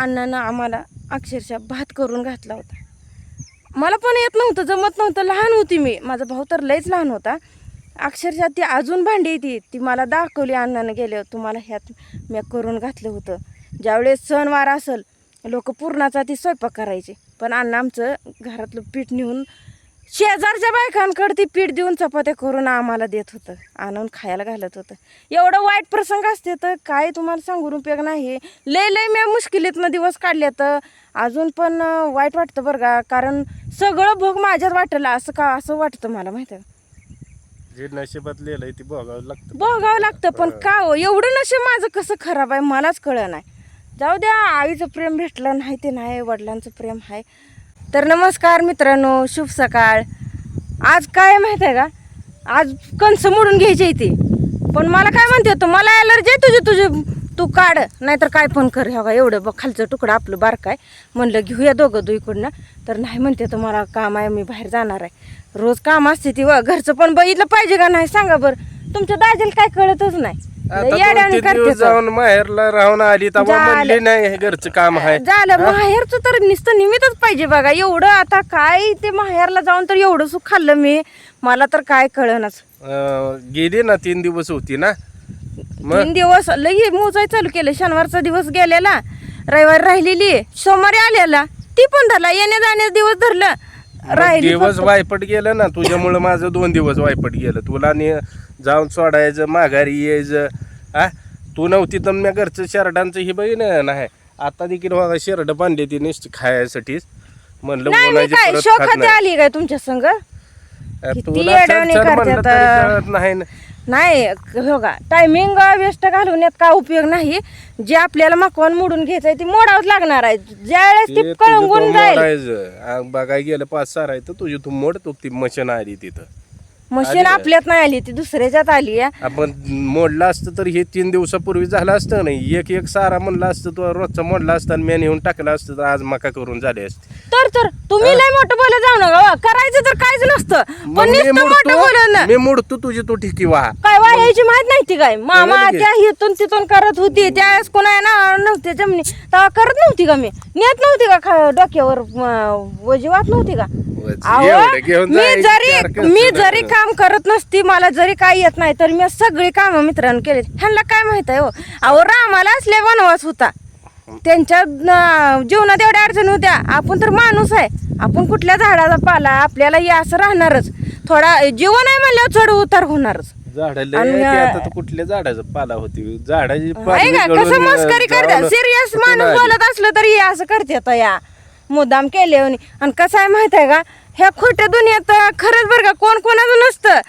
अण्णानं आम्हाला अक्षरशः भात करून घातला होता. मला पण येत नव्हतं जमत नव्हतं. लहान होती मी. माझा भाऊ तर लयच लहान होता. अक्षरशः ती अजून भांडी ती ती मला दाखवली अण्णानं गेले तुम्हाला ह्यात मी करून घातलं होतं. ज्यावेळेस सणवार असेल लोक पूर्णाचा ती स्वयंपाक करायचे. पण अण्णा आमचं घरातलं पीठ नेऊन शेजारच्या बायकांकडे ती पीठ देऊन चपात्या करून आम्हाला देत होतं. आणून खायला घालत होतं. एवढं वाईट प्रसंग असते तर काय तुम्हाला सांगून उपयोग नाही लय लय मी मुश्किलीतनं दिवस काढले तर अजून पण वाईट वाटतं बरं का? कारण सगळं भोग माझ्यात वाटलं. असं का असं वाटतं मला माहिती आहे. जे नशिबात लिहिलंय ते बघावं लागतं. बघावं लागतं पण का हो? एवढं नशे माझं कसं खराब आहे? मलाच कळलं नाही. जाऊ द्या आईचं प्रेम भेटलं नाही ते नाही वडिलांचं प्रेम आहे. तर नमस्कार मित्रांनो शुभ सकाळ. आज काय माहिती आहे का? आज कंस मोडून घ्यायची आहे ती पण मला काय म्हणते तू? मला ॲलर्जी आहे तुझी तुझी. तू काढ नाहीतर काय पण कर. ह्या एवढं बघ खालचं तुकडं आपलं बारकं आहे. म्हणलं घेऊया दोघं दुईकडनं. तर नाही म्हणते तर मला काम आहे मी बाहेर जाणार आहे. रोज काम असते ती व घरचं पण बघितलं पाहिजे का नाही? सांगा बरं. तुमच्या दाजीला काय कळतच नाही. आता लय दोन येड्यावानी तीन करते दिवस तो. जाऊन माहेरला राहून आली झालं. म्हणली नाही हे घरचं काम आहे. झालं. माहेरचं तर नुसतं निमित्तच पाहिजे बघा. एवढं आता काय ते माहेरला जाऊन तर एवढं सुख खाल्लं मी. मला तर काय कळनाच. अं, गेली ना तीन दिवस होती ना? मग? तीन दिवस. लई मोजाय चालू केलं. शनिवारचा दिवस गेलेला रविवारी राहिलेली सोमवारी आलेला. ती पण धरला. येण्या जाण्याचा दिवस धरलं मग राहिली दिवस. वायपट गेलं ना? तुझ्यामुळं माझं दोन दिवस वायपट गेलं. तुला ने जाऊन सोडायचं माघारी यायचं हा तू नव्हती तर मी घरचं शर्टांचं ही बहीण नाही आता देखील बघा शर्ट बांधली ती नुसती खायसाठीच म्हणलं नाही मी काय शोखात. आली काय तुमच्या संग किती येड्यावानी करतात. नाही ना. नाही हो का टायमिंग वेस्ट घालवण्यात काय उपयोग नाही जे आपल्याला मकवान मोडून घ्यायचंय ती मोडावंच लागणार आहे ज्यावेळेस ते ती तुझं तू कळंगून जाईल मोडायचं. आ, बघायला गेलं पाच सहा आहे तर तुझी तू मोडतो ती मशीन आली तिथं मशीन. आपल्यात नाही आली ती दुसऱ्याच्यात आली आहे. आपण मोडलं असतं तर हे तीन दिवसापूर्वी झालं असतं नाही. एक एक सारा म्हणलं असतं तो रोजचा मोडला असता आणि मी नेऊन टाकलं असतं तर आज मका करून झाले असते. तर तर तुम्ही लय मोठं बोलत जाऊ नका हो. करायचं तर काहीच नसतं. पण मी नुसतं मोठं बोलत मोडतो मी मोडतो तुझी तू ठिकी वा. काय वायाची माहीत नाही ती काय. मामा? त्या हिथून तिथून करत होती. त्यावेळेस कोणा ना नव्हते जमिनी. तेव्हा करत नव्हती का मी? नेत नव्हती का खा- डोक्यावर म, वजी वाट नव्हती का? एवढं घेऊन मी जरी मी. जरी काम करत नसती मला जरी काही येत नाही तर मी सगळी कामं मित्रांनो केली. ह्यांना काय माहीत आहे हो? अहो रामाला असले वनवास होता. त्यांच्या न- जीवनात एवढ्या अडचणी होत्या. आपण तर माणूस आहे. आपण कुठल्या झाडाचा पाला आपल्याला हे असं राहणारच. थोडा जीवन आहे म्हणल्यावर चढ उतार होणारच. झाडं लय आणि, ते अं, आता तर कुठल्या झाडाचं पाला होती? झाडाची कसं मस्करी करतात सिरियस माणूस? बोलत असलं तरी हे असं करते आता या. मुद्दाम केले आणि कसं आहे माहीत आहे का? ह्या खोट्या दुनियात खरंच बरं का कोण कोणाचं नसतं.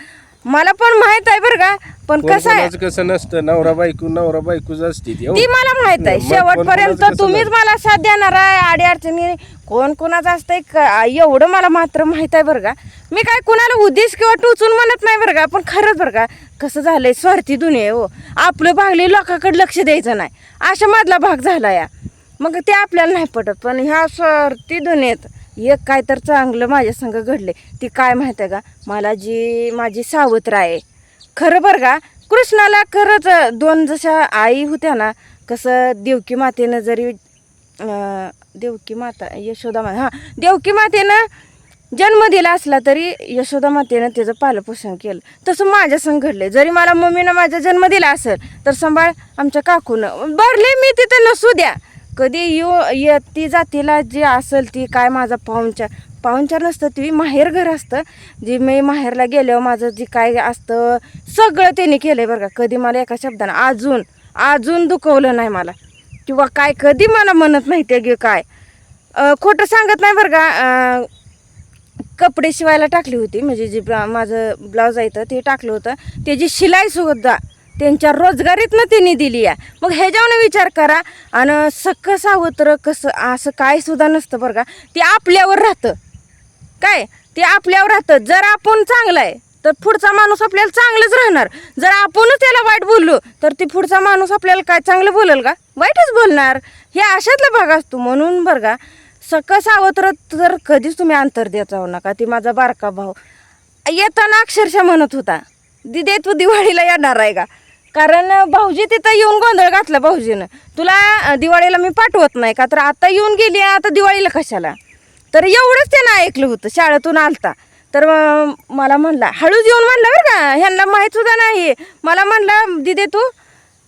मला पण माहीत आहे बरं का पण कसं आहे? कोणाचं कसं नसतं? नवरा बायको नवरा बायकोच असते ती. हो. ती मला माहीत आहे. मग शेवटपर्यंत तुम्हीच मला साथ देणार आहे आडी अडचणी. कोण कोणाचं असतंय क- एवढं मला मात्र माहीत आहे बरं का. मी काय कुणाला उद्देश किंवा टोचून म्हणत नाही बरं का पण खरंच बरं का कसं झालंय स्वार्थी दुनिया आहे हो. आपलं भागले लोकांकडे लक्ष द्यायचं नाही. अशा मधला भाग झाला या. मग ते आपल्याला नाही पटत पण ह्या स्वार्थी दुनियेत एक काय तर चांगलं माझ्या संग घडले ती काय माहिती आहे का? मला जी माझी सावत्र आहे. खरं बरं का? कृष्णाला खरंच दोन जशा आई होत्या ना कसं देवकी मातेनं जरी देवकी माता यशोदा माता हां देवकी मातेनं जन्म दिला असला तरी यशोदा मातेनं त्याचं पालपोषण केलं. तसं माझ्या संग घडले जरी मला मम्मीनं माझा जन्म दिला असेल तर सांभाळ आमच्या काकूनं. भरले मी तिथं नसू द्या. कधी येऊ ये ती जातीला जी असेल ती काय माझा पाहुणचार पाहुणचार नसतं ती माहेर घर असतं. जी मी माहेरला गेल्यावर माझं जी काय असतं सगळं त्यांनी केलं बरं का. कधी मला एका शब्दानं अजून अजून दुखवलं नाही मला. किंवा काय कधी मला म्हणत नाही ते गे काय. खोटं सांगत नाही बरं का. कपडे शिवायला टाकली होती. म्हणजे जी ब्ला माझं ब्लाऊज आहे तर ते टाकलं होतं. त्याची शिलाई सुद्धा त्यांच्या रोजगारीतनं त्यांनी दिली आहे. मग ह्याच्यावर विचार करा. आणि सक्क सावत्र कसं असं काय सुद्धा नसतं बरं का. ते आपल्यावर राहतं. काय? ते आपल्यावर राहतं. जर आपण चांगलं आहे तर पुढचा माणूस आपल्याला चांगलंच राहणार. जर आपणच त्याला वाईट बोललो तर ती पुढचा माणूस आपल्याला काय चांगलं बोलेल का? वाईटच बोलणार. हे अशातला भाग असतो म्हणून बरं का. सक सावत्र तर कधीच तुम्ही अंतर देत जाऊ नका. ती माझा बारका भाऊ. येताना अक्षरशः म्हणत होता दिदे तू दिवाळीला येणार आहे का? कारण भाऊजी तिथं येऊन गोंधळ घातला भाऊजीनं. तुला दिवाळीला मी पाठवत नाही का? तर आता येऊन गेली आता दिवाळीला कशाला? तर एवढंच त्यानं ऐकलं होतं शाळेतून आलता. तर मला म्हणला हळूच येऊन म्हणलं बरं का ह्यांना माहीत सुद्धा नाही. मला म्हणला दिदे तू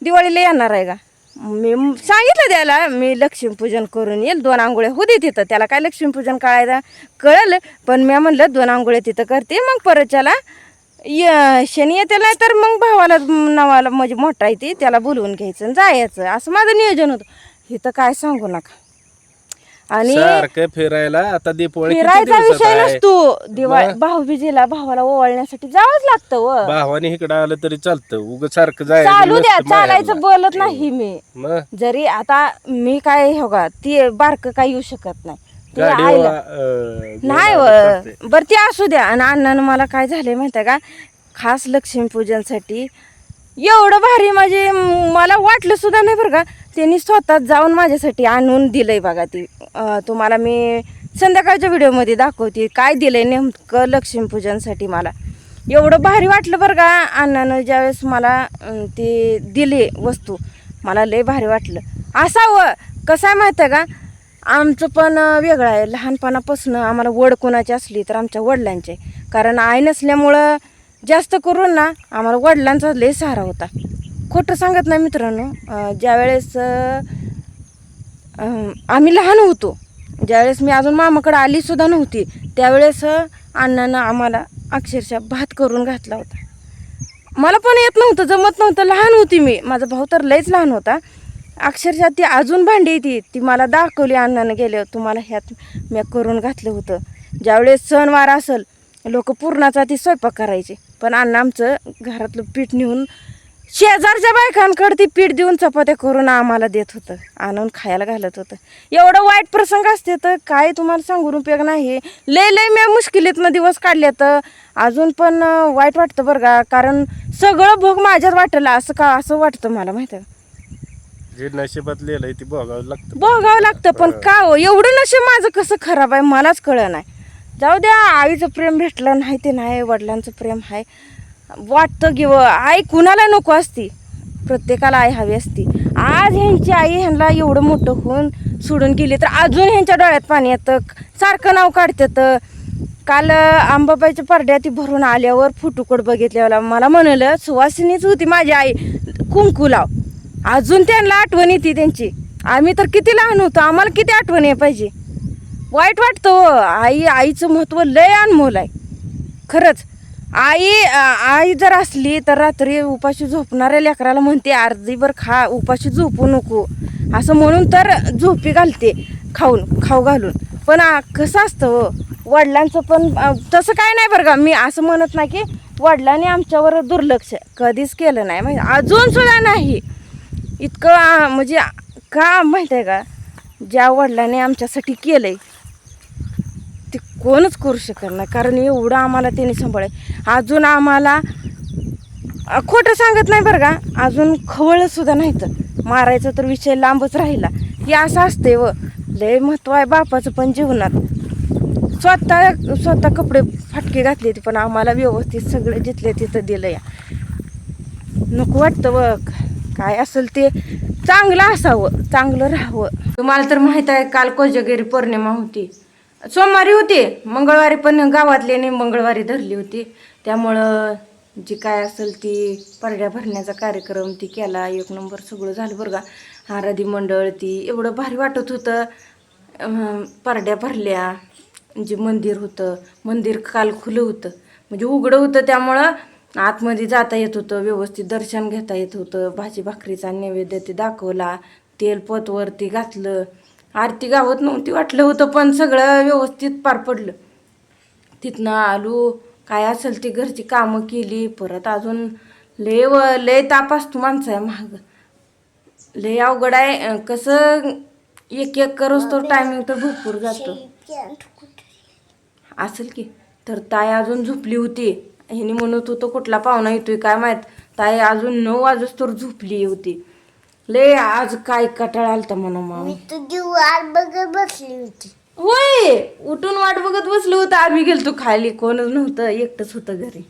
दिवाळीला येणार आहे का? मी सांगितलं त्याला मी लक्ष्मीपूजन करून येईल दोन आंघोळ्या होते तिथं. त्याला काय लक्ष्मीपूजन काढायला कळलं पण मी म्हणलं दोन आंघोळ्या तिथं करते मग परत त्याला य शनी येते नाही तर मग भावाला नवाला म्हणजे मोठा आहे ती त्याला बोलवून घ्यायचं आणि जायचं. असं माझं नियोजन होतं. इथं काय सांगू नका. आणि सारखं फिरायला आता दीपावली किती फिरायचा दिवसात विषय आहे? नसतो. दिवाळी भाऊबीजेला भावाला ओवाळण्यासाठी जावंच लागतं व. भावाने इकडं आलं तरी चालतं. उग सारखं जायचं चालू द्या नसतं चालायचं माहेरला. बोलत नाही मी. मग? जरी आता मी काय हो का ती बारक काय येऊ शकत नाही. आईला नाही व. बरं ते असू द्या. आणि अण्णानं मला काय झालंय माहिती आहे का? खास लक्ष्मीपूजनसाठी. एवढं भारी म्हणजे मला वाटलं सुद्धा नाही बरं का त्यांनी स्वतः जाऊन माझ्यासाठी आणून दिलंय बघा ती. तुम्हाला मी संध्याकाळच्या व्हिडिओमध्ये दाखवते काय दिलंय नेमकं लक्ष्मीपूजनसाठी मला. एवढं भारी वाटलं बरं का अण्णानं ज्यावेळेस मला ते दिले वस्तू मला लय भारी वाटलं. असावं. कसं आहे माहिती आहे का? आमचं पण वेगळं आहे. लहानपणापासून आम्हाला वड कोणाची असली तर आमच्या वडिलांचे. कारण आई नसल्यामुळं जास्त करून ना आम्हाला वडिलांचा लय सहारा होता. खोटं सांगत नाही मित्रांनो. ज्यावेळेस आम्ही लहान होतो ज्यावेळेस मी अजून मामाकडे आलीसुद्धा नव्हती त्यावेळेस अण्णानं आम्हाला अक्षरशः भात करून घातला होता. मला पण येत नव्हतं जमत नव्हतं. लहान होती मी. माझा भाऊ तर लयच लहान होता. अक्षरशः ती अजून भांडी ती. ती मला दाखवली अण्णानं गेले तुम्हाला ह्यात मी करून घातलं होतं. ज्यावेळेस सणवार असेल लोक पूर्णाचा ती स्वयंपाक करायचे. पण अण्णा आमचं घरातलं पीठ नेऊन शेजारच्या बायकांकडे ती पीठ देऊन चपात्या करून आम्हाला देत होतं. आणून खायला घालत होतं. एवढं वाईट प्रसंग असते तर काय तुम्हाला सांगून उपयोग नाही लय लय म्या मुश्किलीतनं दिवस काढले तर अजून पण वाईट वाटतं बरं का? कारण सगळं भोग माझ्यात वाटलं. असं का असं वाटतं मला माहिती आहे जे नशिबात लिहिलंय ते बघावं लागतं. बघावं लागतं पण का हो? एवढं नशे माझं कसं खराब आहे मलाच कळलं नाही. जाऊ द्या आईचं प्रेम भेटलं नाही ते नाही वडिलांचं प्रेम आहे. वाटतं की आई कुणाला नको असती? प्रत्येकाला आई हवी असती. आज ह्यांची आई ह्यांना एवढं मोठं होऊन सोडून गेली तर अजून ह्यांच्या डोळ्यात पाणी येतं. सारखं नाव काढतात काल अं, अंबाबाईच्या परड्या ती भरून आल्यावर फुटुकड बघितल्यावर मला म्हणलं सुवासिनीच होती माझी आई. कुंकू लाव. अजून त्यांना आठवण येते त्यांची. आम्ही तर किती लहान होतो आम्हाला किती आठवण आहे पाहिजे. वाईट वाटतं हो, आई आईचं महत्त्व लय अनमोल आहे. खरंच. आई आई जर असली तर रात्री उपाशी झोपणाऱ्या लेकराला म्हणते अर्धीभर खा उपाशी झोपू नको. असं म्हणून तर झोपी घालते खाऊन खाऊ घालून. पण आ, कसं असतं हो वडिलांचं पण तसं काय नाही बरं का. मी असं म्हणत नाही की वडिलांनी आमच्यावर दुर्लक्ष कधीच केलं नाही. म्हणजे अजून सुद्धा नाही. इतकं आ, म्हणजे आ- का माहिती आहे का? ज्या वडिलांनी आमच्यासाठी केलं आहे ते कोणच करू शकत नाही. कारण एवढं आम्हाला त्यांनी सांभाळ अजून आम्हाला अ, खोटं सांगत नाही बरं का? अजून खवळसुद्धा नाही तर. मारायचा तर विषय लांबच राहिला. हे असं असते व. लय महत्त्व आहे बापाचं पण जीवनात. स्वतः स्वतः कपडे फाटके घातले होते पण आम्हाला व्यवस्थित सगळं जिथले तिथं दिलं या नको वाटतं बघ. काय असेल ते चांगलं असावं चांगलं राहावं. तुम्हाला तर माहीत आहे काल कोजगिरी पौर्णिमा होती. सोमवारी होती मंगळवारी पण गावातल्याने मंगळवारी धरली होती. त्यामुळं जी काय असेल ती परड्या भरण्याचा कार्यक्रम ती केला एक नंबर सगळं झालं बरं का. आराधी मंडळ ती एवढं भारी वाटत होतं. परड्या भरल्या जे मंदिर होतं मंदिर काल खुलं होतं. म्हणजे उघडं होतं त्यामुळं आतमध्ये जाता येत होतं व्यवस्थित दर्शन घेता येत होतं. भाजी भाकरीचा नैवेद्य ते दाखवला. तेल पोतवरती घातलं. आरती गावत नव्हती वाटलं होतं पण सगळं व्यवस्थित पार पडलं. तिथनं आलो. काय असेल ती घरची कामं केली. परत अजून लय व लय ताप असतो माणसं आहे महाग लय अवघड आहे. कसं एक एक करोस तो टायमिंग तर भरपूर जातो. असेल की. तर ताई अजून झोपली होती. ह्यानी म्हणत होतं कुठला पाहुणा येतोय काय माहीत? ताई अजून नऊ वाजूस तर झोपली होती. लय आज काय कटाळा आलता म्हणा मग मी तुझी वाट बघत बसली होती. होय उठून वाट बघत बसलो होतं. आम्ही गेलतो खाली. कोणच नव्हतं एकटंच होतं घरी.